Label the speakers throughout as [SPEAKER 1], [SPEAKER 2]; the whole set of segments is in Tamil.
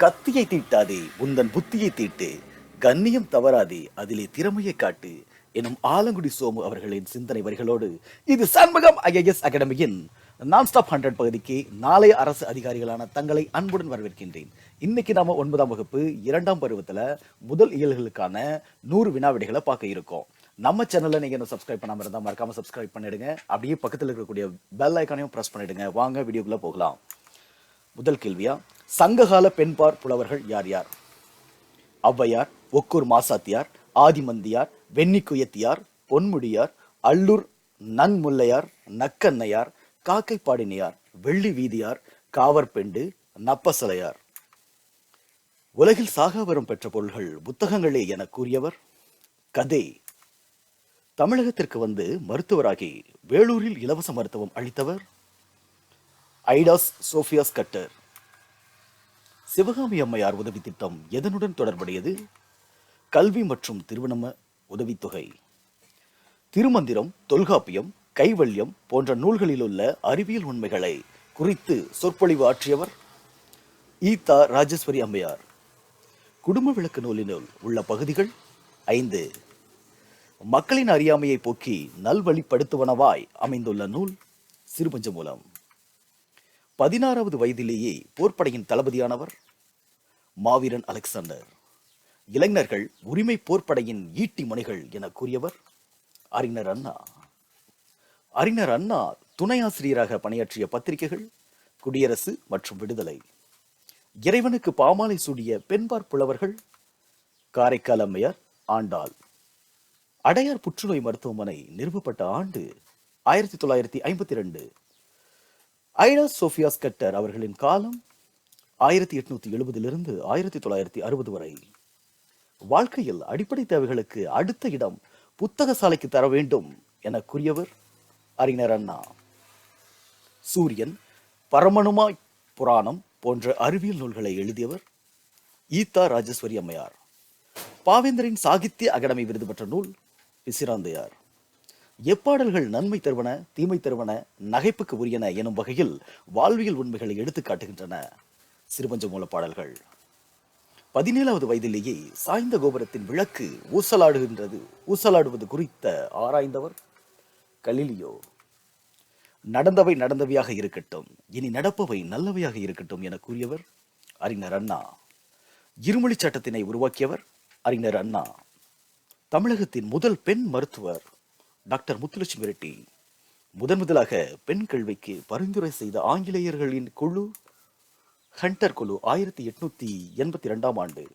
[SPEAKER 1] கத்தியை தீட்டாதே உந்தன் புத்தியை தீட்டு. கண்ணியம் தவறாதே அதிலே திறமையை காட்டு. எனும் ஆலங்குடி சோமு அவர்களின் சிந்தனை வரிகளோடு இது சண்முகம் ஐஏஎஸ் அகாடமியின் நான் ஸ்டாப் ஹண்ட்ரட் பகுதிக்கு நாளைய அரசு அதிகாரிகளான தங்களை அன்புடன் வரவேற்கின்றேன். இன்னைக்கு நாம ஒன்பதாம் வகுப்பு இரண்டாம் பருவத்துல முதல் இயல்களுக்கான நூறு வினாவிடைகளை பார்க்க இருக்கோம். நம்ம சேனலில் நீங்கள் இன்னும் சப்ஸ்கிரைப் பண்ணாமல் இருந்தால் மறக்காமல் சப்ஸ்கிரைப் பண்ணிடுங்க. அப்படியே பக்கத்துல இருக்கக்கூடிய பெல் ஐக்கானையும் ப்ரெஸ் பண்ணிடுங்க. வாங்க வீடியோக்குள்ளே போகலாம். முதல் கேள்வியா? சங்ககால பெண்பார் புலவர்கள் யார் யார்? ஔவையார் ஒக்கூர் மாசாத்தியார் ஆதிமந்தியார் வெண்ணிக்குயத்தியார் பொன்முடியார் அல்லூர் நன்முல்லையார் நக்கண்ணையார் காக்கைப்பாடினியார் வெள்ளி வீதியார் காவற்பெண்டு நப்பசலையார். உலகில் சாகாவரம் பெற்ற பொருள்கள் புத்தகங்களே என கூறியவர் கதே. தமிழகத்திற்கு வந்து மருத்துவராகி வேலூரில் இலவச மருத்துவம் அளித்தவர் ஐடாஸ் சோஃபியாஸ் கட்டர். சிவகாமி அம்மையார் உதவி திட்டம் எதனுடன் தொடர்புடையது? கல்வி மற்றும் திருவண்ணம உதவித்தொகை. திருமந்திரம் தொல்காப்பியம் கைவல்யம் போன்ற நூல்களில் உள்ள அறிவியல் உண்மைகளை குறித்து சொற்பொழிவு ஆற்றியவர் ஈதா ராஜேஸ்வரி அம்மையார். குடும்ப விளக்கு நூலினுள் உள்ள பகுதிகள் ஐந்து. மக்களின் அறியாமையை போக்கி நல்வழிப்படுத்துவனவாய் அமைந்துள்ள நூல் சிறுபஞ்ச மூலம் பதினாறாவது வயதிலேயே போர்ப்படையின் தளபதியானவர் மாவீரன் அலெக்சாண்டர். இளைஞர்கள் உரிமை போர்ப்படையின் ஈட்டி முனைகள் என கூறியவர் அறிஞர் அண்ணா. அறிஞர் அண்ணா துணை ஆசிரியராக பணியாற்றிய பத்திரிகைகள் குடியரசு மற்றும் விடுதலை. இறைவனுக்கு பாமாலை சூடிய பெண்பார் புலவர்கள் காரைக்கால் அம்மையார் ஆண்டாள். அடையார் புற்றுநோய் மருத்துவமனை நிறுவப்பட்ட ஆண்டு ஆயிரத்தி தொள்ளாயிரத்தி ஐம்பத்தி ரெண்டு ஐடா சோஃபியாஸ் கட்டர் அவர்களின் காலம் ஆயிரத்தி எட்நூத்தி எழுபதிலிருந்து ஆயிரத்தி தொள்ளாயிரத்தி அறுபது வரை. வாழ்க்கையில் அடிப்படை தேவைகளுக்கு அடுத்த இடம் புத்தக சாலைக்கு தர வேண்டும் என கூறியவர் அறிஞர் அண்ணா. சூரியன் பரமணுமாய் புராணம் போன்ற அறிவியல் நூல்களை எழுதியவர் ஈதா ராஜேஸ்வரி அம்மையார். பாவேந்தரின் சாகித்ய அகாடமி விருது பெற்ற நூல் பிசிராந்தையார் எப்பாடல்கள் நன்மை தருவன தீமை தருவன நகைப்புக்கு உரியன எனும் வகையில் வாழ்வியல் உண்மைகளை எடுத்துக் காட்டுகின்றன சிறுபஞ்ச மூல பாடல்கள் பதினேழாவது வயதிலேயே சாய்ந்த கோபுரத்தின் விளக்கு ஊசலாடுகின்றது. ஊசலாடுவது குறித்த ஆராய்ந்தவர் கலிலியோ. நடந்தவை நடந்தவையாக இருக்கட்டும் இனி நடப்பவை நல்லவையாக இருக்கட்டும் என கூறியவர் அறிஞர் அண்ணா. இருமொழி சட்டத்தினை உருவாக்கியவர் அறிஞர் அண்ணா. தமிழகத்தின் முதல் பெண் மருத்துவர் டாக்டர் முத்துலட்சுமி ரெட்டி. முதன் முதலாக பெண் கல்விக்கு பரிந்துரை செய்த ஆங்கிலேயர்களின் குழு ஹண்டர் குழு ஆயிரத்தி எட்நூத்தி எண்பத்தி ரெண்டாம் ஆண்டு.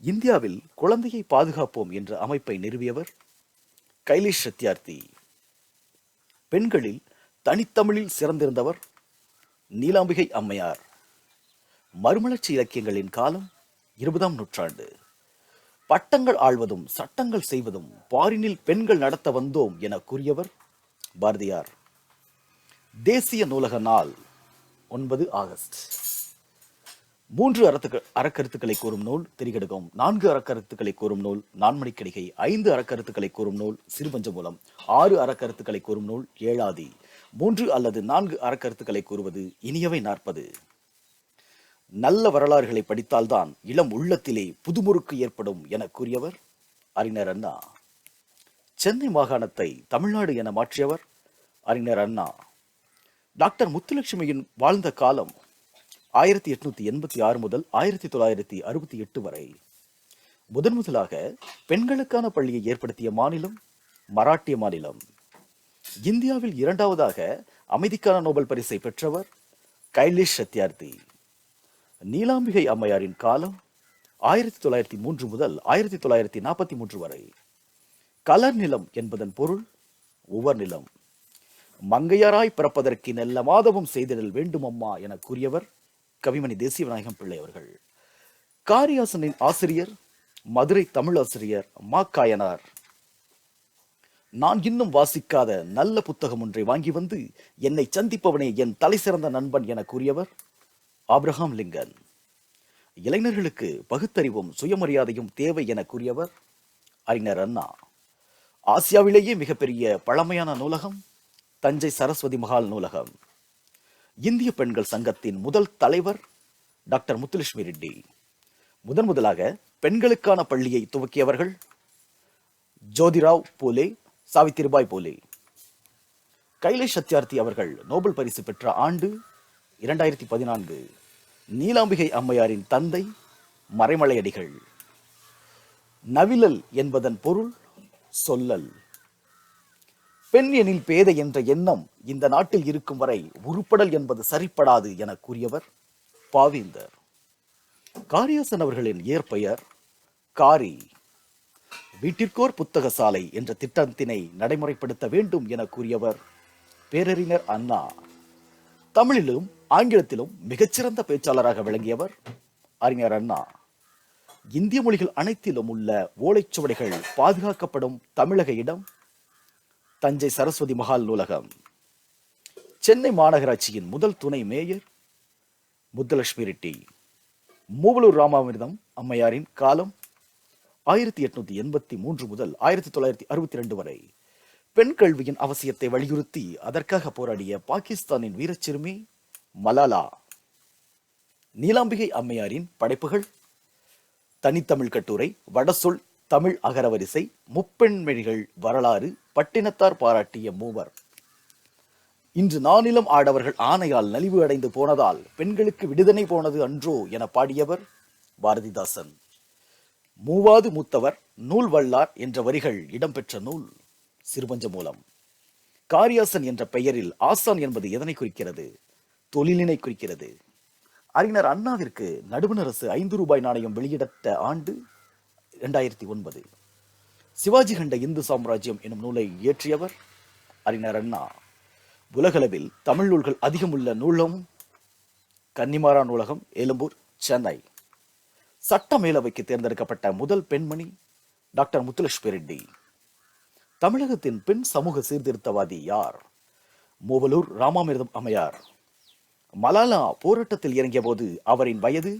[SPEAKER 1] இந்தியாவில் குழந்தையை பாதுகாப்போம் என்ற அமைப்பை நிறுவியவர் கைலேஷ் சத்யார்த்தி. பெண்களில் தனித்தமிழில் சிறந்திருந்தவர் நீலாம்பிகை அம்மையார். மறுமலர்ச்சி இலக்கியங்களின் காலம் இருபதாம் நூற்றாண்டு. பட்டங்கள் ஆழ்வதும் சட்டங்கள் செய்வதும் பாரினில் பெண்கள் நடத்த வந்தோம் என கூறியவர் பாரதியார். தேசிய நூலக நாள் ஒன்பது ஆகஸ்ட். மூன்று அறத்துக்கு அறக்கருத்துக்களை கூறும் நூல் திரிகடுகம் நான்கு அறக்கருத்துக்களை கூறும் நூல் நான்மணிக்கடிகை ஐந்து அறக்கருத்துக்களை கூறும் நூல் சிறுபஞ்சமூலம் ஆறு அறக்கருத்துக்களை கூறும் நூல் ஏழாதி மூன்று அல்லது நான்கு அறக்கருத்துக்களை கூறுவது இனியவை நாற்பது. நல்ல வரலாறுகளை படித்தால்தான் இளம் உள்ளத்திலே புதுமுறுக்கு ஏற்படும் என கூறியவர் அறிஞர் அண்ணா. சென்னை மாகாணத்தை தமிழ்நாடு என மாற்றியவர் அறிஞர் அண்ணா. டாக்டர் முத்துலட்சுமியின் வாழ்ந்த காலம் ஆயிரத்தி எட்நூத்தி எண்பத்தி ஆறு முதல் ஆயிரத்தி தொள்ளாயிரத்தி அறுபத்தி எட்டு வரை. முதன் முதலாக பெண்களுக்கான பள்ளியை ஏற்படுத்திய மாநிலம் மராட்டிய மாநிலம். இந்தியாவில் இரண்டாவதாக அமைதிக்கான நோபல் பரிசை பெற்றவர் கைலேஷ் சத்யார்த்தி. நீலாம்பிகை அம்மையாரின் காலம் ஆயிரத்தி தொள்ளாயிரத்தி மூன்று முதல் ஆயிரத்தி தொள்ளாயிரத்தி நாற்பத்தி மூன்று வரை. கலர் நிலம் என்பதன் பொருள் உவர் நிலம். மங்கையராய் பிறப்பதற்கு நல்ல மாதவம் செய்திடல் வேண்டுமம்மா என கூறியவர் கவிமணி தேசிய விநாயகம் பிள்ளை அவர்கள். காரியாசனின் ஆசிரியர் மதுரை தமிழாசிரியர் மா. காயனார். நான் இன்னும் வாசிக்காத நல்ல புத்தகம் ஒன்றை வாங்கி வந்து என்னை சந்திப்பவனே என் தலை சிறந்த நண்பன் என கூறியவர் ஆப்ரஹாம் லிங்கன். இளைஞர்களுக்கு பகுத்தறிவும் சுயமரியாதையும் தேவை என கூறியவர் அறிஞர் அண்ணா. ஆசியாவிலேயே மிகப்பெரிய பழமையான நூலகம் தஞ்சை சரஸ்வதி மகால் நூலகம். இந்திய பெண்கள் சங்கத்தின் முதல் தலைவர் டாக்டர் முத்துலட்சுமி ரெட்டி. முதன் முதலாக பெண்களுக்கான பள்ளியை துவக்கியவர்கள் ஜோதிராவ் போலே சாவித்திரிபாய் போலே. கைலேஷ் சத்யார்த்தி அவர்கள் நோபல் பரிசு பெற்ற ஆண்டு இரண்டாயிரத்தி பதினான்கு. நீலாம்பிகை அம்மையாரின் தந்தை மறைமலையடிகள். நவிலல் என்பதன் பொருள் சொல்லல். பெண் எனில் பேதை என்ற எண்ணம் இந்த நாட்டில் இருக்கும் வரை உருப்படல் என்பது சரிப்படாது என கூறியவர் பாவேந்தர். காரியாசன் அவர்களின் இயற்பெயர் காரி. வீட்டிற்கோர் புத்தக சாலை என்ற திட்டத்தினை நடைமுறைப்படுத்த வேண்டும் என கூறியவர் பேரறிஞர் அண்ணா. தமிழிலும் ஆங்கிலத்திலும் மிகச்சிறந்த பேச்சாளராக விளங்கியவர் அறிஞர் அண்ணா. இந்திய மொழிகள் அனைத்திலும் உள்ள ஓலைச்சுவடிகள் பாதுகாக்கப்படும் தமிழக இடம் தஞ்சை சரஸ்வதி மகால் நூலகம். சென்னை மாநகராட்சியின் முதல் துணை மேயர் முத்துலட்சுமி ரெட்டி. மூவலூர் ராமாமிர்தம் அம்மையாரின் காலம் ஆயிரத்தி எட்நூத்தி எண்பத்தி மூன்று முதல் ஆயிரத்தி தொள்ளாயிரத்தி அறுபத்தி ரெண்டு வரை. பெண் கல்வியின் அவசியத்தை வலியுறுத்தி அதற்காக போராடிய பாகிஸ்தானின் வீரச்சிறுமி மலாலா. நீலாம்பிகை அம்மையாரின் படைப்புகள் தனித்தமிழ் கட்டுரை வடசொல் தமிழ் அகரவரிசை முப்பெண்மொழிகள் வரலாறு பட்டினத்தார் பாராட்டிய மூவர். இன்று நானிலம் ஆடவர்கள் ஆணையால் நலிவு அடைந்து போனதால் பெண்களுக்கு விடுதலை போனது அன்றோ என பாடியவர் பாரதிதாசன். மூவாது மூத்தவர் நூல் வல்லார் என்ற வரிகள் இடம்பெற்ற நூல். சிறுபஞ்ச மூலம். காரியாசன் என்ற பெயரில் ஆசான் என்பது எதனை குறிக்கிறது? தொழிலினை குறிக்கிறது. அறிஞர் அண்ணாவிற்கு நடுவணரசு ஐந்து ரூபாய் நாணயம் வெளியிடத்த ஆண்டு இரண்டாயிரத்தி ஒன்பது. சிவாஜி கண்ட இந்து சாம்ராஜ்யம் எனும் நூலை இயற்றியவர் அறிஞர் அண்ணா. உலகளவில் தமிழ் நூல்கள் அதிகமுள்ள நூலகம் கன்னிமாரா நூலகம் எழும்பூர் சென்னை. சட்ட மேலவைக்கு தேர்ந்தெடுக்கப்பட்ட முதல் பெண்மணி டாக்டர் முத்துலட்சுமி ரெட்டி. தமிழகத்தின் பெண் சமூக சீர்திருத்தவாதி யார்? மூவலூர் ராமாமிர்தம் அம்மையார். மலாலா போராட்டத்தில் இறங்கிய போது அவரின் வயது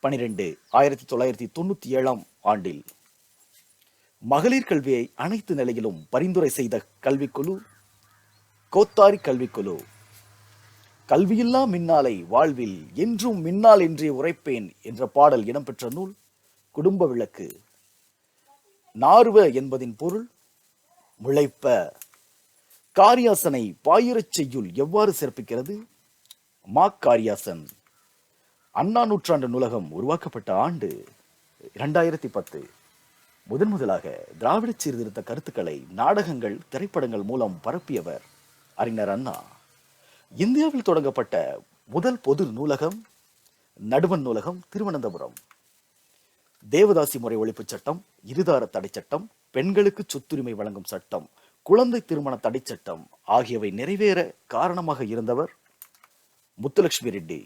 [SPEAKER 1] பனிரெண்டு ஆயிரத்தி தொள்ளாயிரத்தி தொண்ணூத்தி ஏழாம் ஆண்டில். மகளிர் கல்வியை அனைத்து நிலையிலும் பரிந்துரை செய்த கல்விக்குழு கோத்தாரி கல்விக்குழு. கல்வியில்லா மின்னாலை வாழ்வில் என்றும் மின்னால் என்றே உரைப்பேன் என்ற பாடல் இடம்பெற்ற நூல் குடும்ப விளக்கு. நார்வ என்பதின் பொருள் முளைப்ப. காரியாசனை பாயிரச் செய்யுள் எவ்வாறு சிறப்பிக்கிறது? மா காரியாசன். அண்ணா நூற்றாண்டு நூலகம் உருவாக்கப்பட்ட ஆண்டு இரண்டாயிரத்தி பத்து. முதன் முதலாக திராவிட சீர்திருத்த கருத்துக்களை நாடகங்கள் திரைப்படங்கள் மூலம் பரப்பியவர் அறிஞர் அண்ணா. இந்தியாவில் தொடங்கப்பட்ட முதல் பொது நூலகம் நடுவன் நூலகம் திருவனந்தபுரம். தேவதாசி முறை ஒழிப்புச் சட்டம் இருதார தடை சட்டம் பெண்களுக்கு சொத்துரிமை வழங்கும் சட்டம் குழந்தை திருமண தடை சட்டம் ஆகியவை நிறைவேற காரணமாக இருந்தவர் முத்துலட்சுமி ரெட்டி.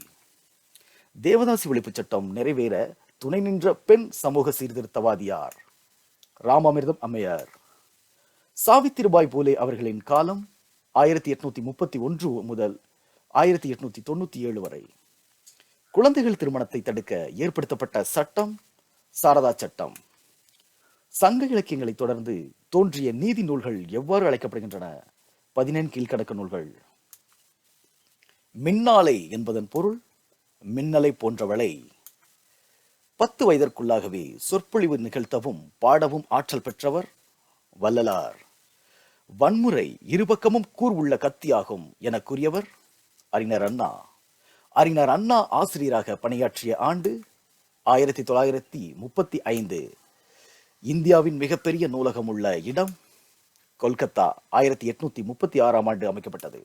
[SPEAKER 1] தேவதாசி ஒழிப்பு சட்டம் நிறைவேற துணை நின்ற பெண் சமூக சீர்திருத்தவாதியார் ராமாமிர்தம் அம்மையார். சாவித்திரிபாய் போலே அவர்களின் காலம் ஆயிரத்தி எட்நூத்தி முப்பத்தி ஒன்று முதல் ஆயிரத்தி எட்நூத்தி தொண்ணூத்தி ஏழு வரை. குழந்தைகள் திருமணத்தை தடுக்க ஏற்படுத்தப்பட்ட சட்டம் சாரதா சட்டம். சங்க இலக்கியங்களை தொடர்ந்து தோன்றிய நீதி நூல்கள் எவ்வாறு அழைக்கப்படுகின்றன? பதினெண் கீழ்கணக்கு நூல்கள். மின்னாலை என்பதன் பொருள் மின்னலை போன்றவளை. பத்து வயதிற்குள்ளாகவே சொற்பொழிவு நிகழ்த்தவும் பாடவும் ஆற்றல் பெற்றவர் வல்லலார் வன்முறை இருபக்கமும் கூர் உள்ள கத்தியாகும் என கூறியவர் அறிஞர் அண்ணா. அறிஞர் அண்ணா ஆசிரியராக பணியாற்றிய ஆண்டு ஆயிரத்தி தொள்ளாயிரத்தி முப்பத்தி ஐந்து. இந்தியாவின் மிகப்பெரிய நூலகம் உள்ள இடம் கொல்கத்தா ஆயிரத்தி எட்நூத்தி முப்பத்தி ஆறாம் ஆண்டு அமைக்கப்பட்டது.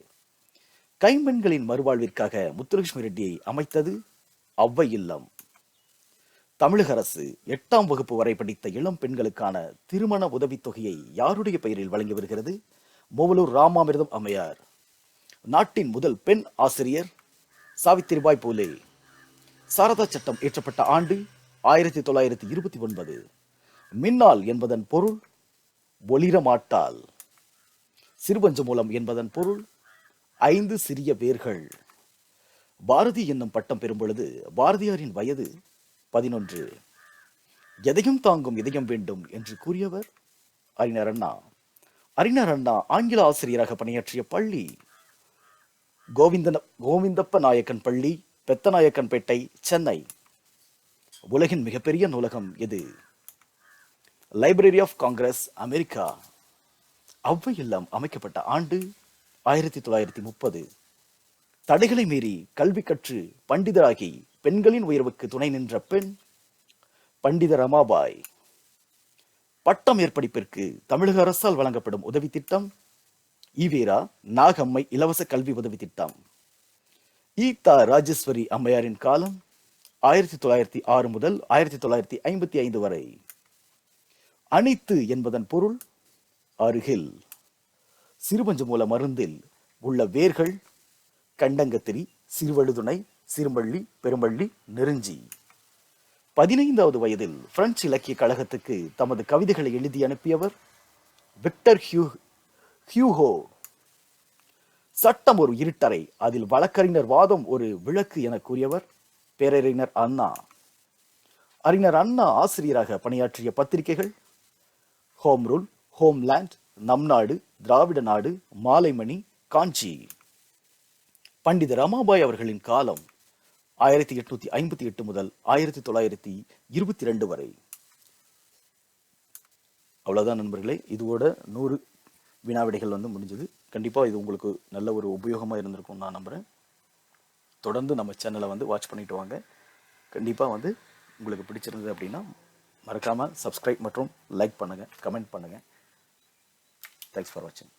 [SPEAKER 1] கைம்பெண்களின் மறுவாழ்விற்காக முத்துலட்சுமி ரெட்டியை அமைத்தது அவ்வை இல்லம். தமிழக அரசு எட்டாம் வகுப்பு வரை படித்த இளம் பெண்களுக்கான திருமண உதவித்தொகையை யாருடைய பெயரில் வழங்கி வருகிறது? மூவலூர் ராமாமிர்தம் அம்மையார். நாட்டின் முதல் பெண் ஆசிரியர் சாவித்திரிபாய் பூலே. சாரதா சட்டம் இயற்றப்பட்ட ஆண்டு ஆயிரத்தி தொள்ளாயிரத்தி இருபத்தி ஒன்பது. மின்னால் என்பதன் பொருள் ஒளிரமாட்டால். சிறுபஞ்ச மூலம் என்பதன் பொருள் ஐந்து சிறிய வேர்கள். பாரதி என்னும் பட்டம் பெறும் பொழுது பாரதியாரின் வயது பதினொன்று. எதையும் தாங்கும் இதயம் வேண்டும் என்று கூறியவர் அறிஞர் அண்ணா. அறிஞர் அண்ணா ஆங்கில ஆசிரியராக பணியாற்றிய பள்ளி கோவிந்தன கோவிந்தப்ப நாயக்கன் பள்ளி பெத்தநாயக்கன்பேட்டை சென்னை. உலகின் மிகப்பெரிய நூலகம் எது? Library of Congress America Avvai இல்லம் அமைக்கப்பட்ட ஆண்டு ஆயிரத்தி தொள்ளாயிரத்தி முப்பது. தடைகளை மீறி கல்வி கற்று பண்டிதராகி பெண்களின் உயர்வுக்கு துணை நின்ற பெண் பண்டித ரமாபாய். பட்டம் ஏற்படிப்பிற்கு தமிழக அரசால் வழங்கப்படும் உதவி திட்டம் ஈவேரா நாகம்மை இலவச கல்வி உதவி திட்டம். ஈதா ராஜேஸ்வரி அம்மையாரின் காலம் ஆயிரத்தி தொள்ளாயிரத்தி ஆறு முதல் ஆயிரத்தி தொள்ளாயிரத்தி ஐம்பத்தி ஐந்து வரை. அனைத்து என்பதன் பொருள் அருகில். சிறுபஞ்சு மூல மருந்தில் உள்ள வேர்கள் கண்டங்கத்திரி சிறுவழுதுணை சிறுமள்ளி பெருமள்ளி நெருஞ்சி. பதினைந்தாவது வயதில் பிரெஞ்சு இலக்கிய கழகத்துக்கு தமது கவிதைகளை எழுதி அனுப்பியவர் விக்டர் ஹியூ ஹியூஹோ சட்டம் ஒரு இருட்டறை அதில் வழக்கறிஞர் வாதம் ஒரு விளக்கு என கூறியவர் பேரறிஞர் அண்ணா. அறிஞர் அண்ணா ஆசிரியராக பணியாற்றிய பத்திரிகைகள் ஹோம் ரூல் ஹோம்லேண்ட் நம் நாடு திராவிட நாடு மாலைமணி காஞ்சி பண்டித ரமாபாய் அவர்களின் காலம் ஆயிரத்தி எட்நூத்தி ஐம்பத்தி எட்டு முதல் ஆயிரத்தி தொள்ளாயிரத்தி இருபத்தி ரெண்டு வரை. அவ்வளவுதான் நண்பர்களே இதோட நூறு வினாவிடைகள் வந்து முடிஞ்சது. கண்டிப்பாக இது உங்களுக்கு நல்ல ஒரு உபயோகமாக இருந்திருக்கும் நான் நம்புகிறேன் தொடர்ந்து நம்ம சேனலை வந்து வாட்ச் பண்ணிட்டு வாங்க. கண்டிப்பாக வந்து உங்களுக்கு பிடிச்சிருந்தது அப்படின்னா மறக்காமல் சப்ஸ்கிரைப் மற்றும் லைக் பண்ணுங்கள் கமெண்ட் பண்ணுங்கள் தேங்க்ஸ் ஃபார் வாட்சிங்